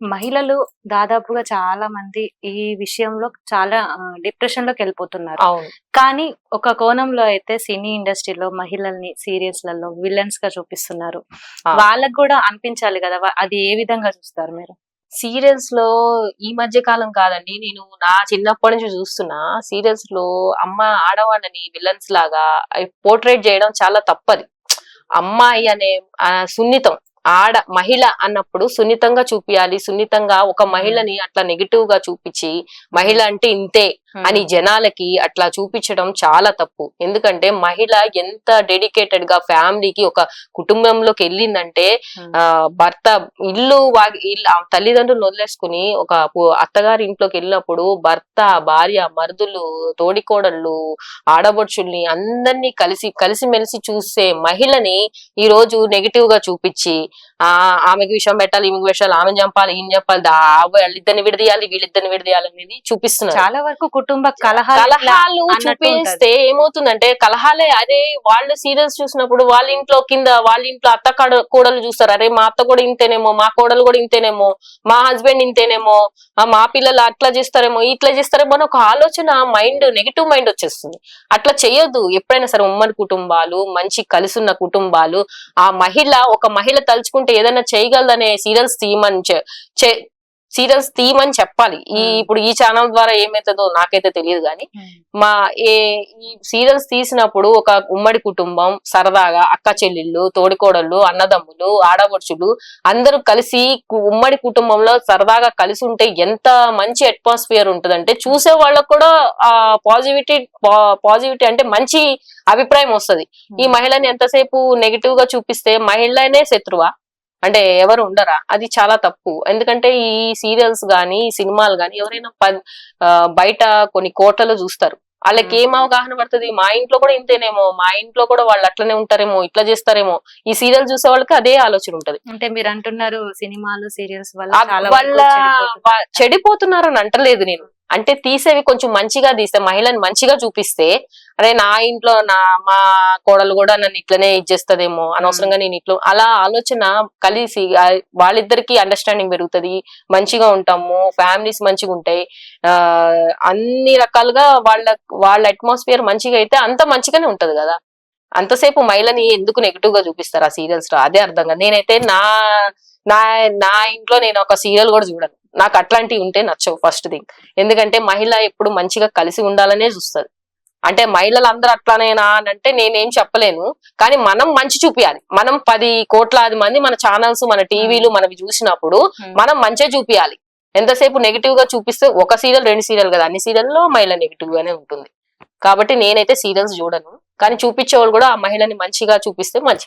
మహిళలు దాదాపుగా చాలా మంది ఈ విషయంలో చాలా డిప్రెషన్లోకి వెళ్ళిపోతున్నారు. కానీ ఒక కోణంలో అయితే సినీ ఇండస్ట్రీలో మహిళల్ని సీరియల్స్లలో విలన్స్గా చూపిస్తున్నారు. వాళ్ళకు కూడా అనిపించాలి కదా అది ఏ విధంగా చూస్తారు మీరు? సీరియల్స్లో ఈ మధ్య కాలం కాదండి నేను నా చిన్నప్పటి నుంచి చూస్తున్నా సీరియల్స్లో అమ్మ ఆడవాళ్ళని విలన్స్ లాగా పోర్ట్రేట్ చేయడం చాలా తప్పది. అమ్మాయి అనే సున్నితం. ఆడ మహిళ అన్నప్పుడు సున్నితంగా చూపియాలి. సున్నితంగా ఒక మహిళని అట్లా నెగిటివ్గా చూపించి మహిళ అంటే ఇంతే అని జనాలకి అట్లా చూపించడం చాలా తప్పు. ఎందుకంటే మహిళ ఎంత డెడికేటెడ్గా ఫ్యామిలీకి ఒక కుటుంబంలోకి వెళ్ళిందంటే Hmm. ఆ భర్త ఇల్లు ఇల్లు తల్లిదండ్రులు వదిలేసుకుని ఒక అత్తగారి ఇంట్లోకి వెళ్ళినప్పుడు భర్త భార్య మరుదులు తోడికోడళ్ళు ఆడబడుచుల్ని అందరినీ కలిసి కలిసిమెలిసి చూసే మహిళని ఈ రోజు నెగిటివ్గా చూపించి ఆ ఆమెకి విషయం పెట్టాలి ఈమెకి విషయాలు ఆమె చంపాలి ఈయన చెప్పాలి దా- వాళ్ళిద్దరిని విడదీయాలి వీళ్ళిద్దరిని విడదీయాలి అనేది చూపిస్తున్నారు. చాలా వరకు కుటుంబ కలహాలు చూపిస్తే ఏమవుతుందంటే కలహాలే అదే వాళ్ళు సీరియల్స్ చూసినప్పుడు వాళ్ళ ఇంట్లో కింద వాళ్ళ ఇంట్లో అత్త కడ- కోడలు చూస్తారు. అరే మా అత్త కూడా ఇంతేనేమో మా కోడలు కూడా ఇంతేనేమో మా హస్బెండ్ ఇంతేనేమో మా పిల్లలు అట్లా చేస్తారేమో ఇట్లా చేస్తారేమో అని ఒక ఆలోచన మైండ్ నెగిటివ్ మైండ్ వచ్చేస్తుంది. అట్లా చేయొద్దు. ఎప్పుడైనా సరే ఉమ్మడి కుటుంబాలు మంచి కలిసి ఉన్న కుటుంబాలు ఆ మహిళ ఒక మహిళ తలుచుకుంటే ఏదైనా చేయగలదనే సీరియల్స్ తీయమని చె- చే సీరియల్స్ తీయమని చెప్పాలి ఈ. ఇప్పుడు ఈ ఛానల్ ద్వారా ఏమైతుందో నాకైతే తెలియదు కానీ. మా ఏ ఈ సీరియల్స్ తీసినప్పుడు ఒక ఉమ్మడి కుటుంబం సరదాగా అక్క చెల్లెళ్ళు తోడికోడళ్ళు అన్నదమ్ములు ఆడపడుచులు అందరూ కలిసి ఉమ్మడి కుటుంబంలో సరదాగా కలిసి ఉంటే ఎంత మంచి అట్మాస్ఫియర్ ఉంటుందంటే చూసే వాళ్ళకు కూడా ఆ పాజిటివిటీ పాజిటివిటీ అంటే మంచి అభిప్రాయం వస్తది ఈ మహిళని ఎంతసేపు నెగిటివ్గా చూపిస్తే మహిళనే శత్రువా అంటే ఎవరు ఉండరా? అది చాలా తప్పు. ఎందుకంటే ఈ సీరియల్స్ గానీ సినిమాలు గానీ ఎవరైనా బయట కొన్ని కోట్లలో చూస్తారు. వాళ్ళకి ఏం అవగాహన పడుతుంది? మా ఇంట్లో కూడా ఇంతేనేమో. మా ఇంట్లో కూడా వాళ్ళు అట్లనే ఉంటారేమో ఇట్లా చేస్తారేమో. ఈ సీరియల్ చూసే వాళ్ళకి అదే ఆలోచన ఉంటది. అంటే మీరు అంటున్నారు సినిమాలు సీరియల్స్ వల్ల చెడిపోతున్నారు అని అంటలేదు నేను. అంటే తీసేవి కొంచెం మంచిగా తీస్తే మహిళని మంచిగా చూపిస్తే అరే నా ఇంట్లో నా మా కోడలు కూడా నన్ను ఇట్లనే ఇచ్చేస్తదేమో అనవసరంగా నేను ఇట్లా అలా ఆలోచన కలిసి వాళ్ళిద్దరికి అండర్స్టాండింగ్ పెరుగుతది. మంచిగా ఉంటాము ఫ్యామిలీస్ మంచిగా ఉంటాయి. ఆ అన్ని రకాలుగా వాళ్ళ వాళ్ళ అట్మాస్ఫియర్ మంచిగా అయితే అంత మంచిగానే ఉంటది కదా. అంతసేపు మహిళని ఎందుకు నెగిటివ్గా చూపిస్తారు ఆ సీరియల్స్లో? అదే అర్థం కాదు. నేనైతే నా నా నా ఇంట్లో నేను ఒక సీరియల్ కూడా చూడను. నాకు అట్లాంటివి ఉంటే నచ్చవు ఫస్ట్ థింగ్ ఎందుకంటే మహిళ ఎప్పుడు మంచిగా కలిసి ఉండాలనే చూస్తుంది. అంటే మహిళలు అందరూ అట్లానేనా అని అంటే నేనేం చెప్పలేను. కానీ మనం మంచి చూపియాలి. మనం పది కోట్లాది మంది మన ఛానల్స్ మన టీవీలు మనవి చూసినప్పుడు Hmm. మనం మంచిగా చూపియాలి. ఎంతసేపు నెగిటివ్గా చూపిస్తే ఒక సీరియల్ రెండు సీరియల్ కదా. అన్ని సీరియల్లో మహిళ నెగిటివ్ గానే ఉంటుంది. కాబట్టి నేనైతే సీరియల్స్ చూడను. కానీ చూపించే వాళ్ళు కూడా ఆ మహిళని మంచిగా చూపిస్తే మంచిది.